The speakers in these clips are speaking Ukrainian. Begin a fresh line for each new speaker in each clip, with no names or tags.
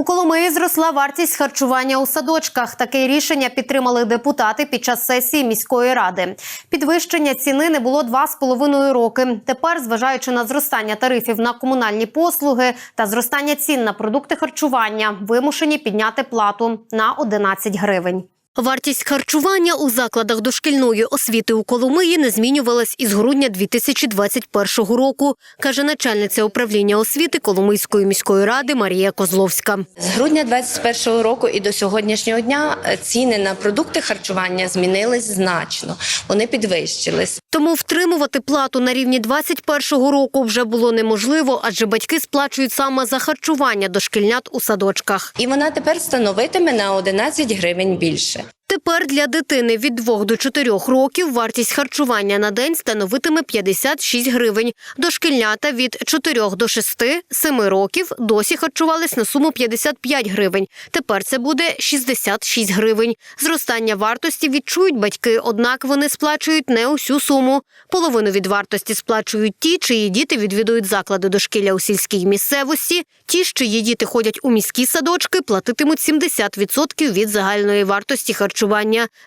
У Коломиї зросла вартість харчування у садочках. Таке рішення підтримали депутати під час сесії міської ради. Підвищення ціни не було два з половиною роки. Тепер, зважаючи на зростання тарифів на комунальні послуги та зростання цін на продукти харчування, вимушені підняти плату на 11 гривень. Вартість харчування у закладах дошкільної освіти у Коломиї не змінювалась із грудня 2021 року, каже начальниця управління освіти Коломийської міської ради Марія Козловська.
З грудня 2021 року і до сьогоднішнього дня ціни на продукти харчування змінились значно. Вони підвищились.
Тому втримувати плату на рівні 21-го року вже було неможливо, адже батьки сплачують саме за харчування дошкільнят у садочках.
І вона тепер становитиме на 11 гривень більше.
Тепер для дитини від 2 до 4 років вартість харчування на день становитиме 56 гривень. Дошкільнята від 4 до 6, 7 років досі харчувались на суму 55 гривень. Тепер це буде 66 гривень. Зростання вартості відчують батьки, однак вони сплачують не усю суму. Половину від вартості сплачують ті, чиї діти відвідують заклади дошкілля у сільській місцевості. Ті, чиї діти ходять у міські садочки, платитимуть 70% від загальної вартості харчування.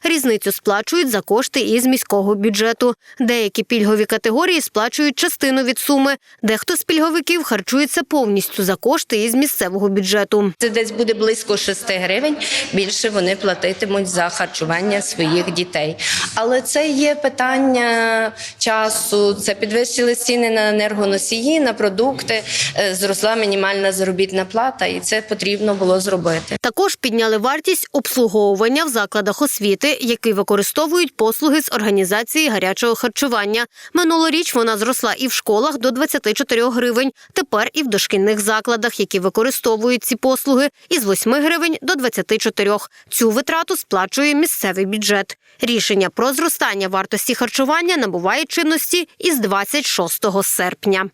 Різницю сплачують за кошти із міського бюджету. Деякі пільгові категорії сплачують частину від суми. Дехто з пільговиків харчується повністю за кошти із місцевого бюджету.
Це десь буде близько 6 гривень. Більше вони платитимуть за харчування своїх дітей. Але це є питання часу. Це підвищили ціни на енергоносії, на продукти. е, Зросла мінімальна заробітна плата, і це потрібно було зробити.
Також підняли вартість обслуговування в закладах освіти, які використовують послуги з організації гарячого харчування. Минулоріч вона зросла і в школах до 24 гривень. Тепер і в дошкільних закладах, які використовують ці послуги, із 8 гривень до 24. Цю витрату сплачує місцевий бюджет. Рішення про зростання вартості харчування набуває чинності із 26 серпня.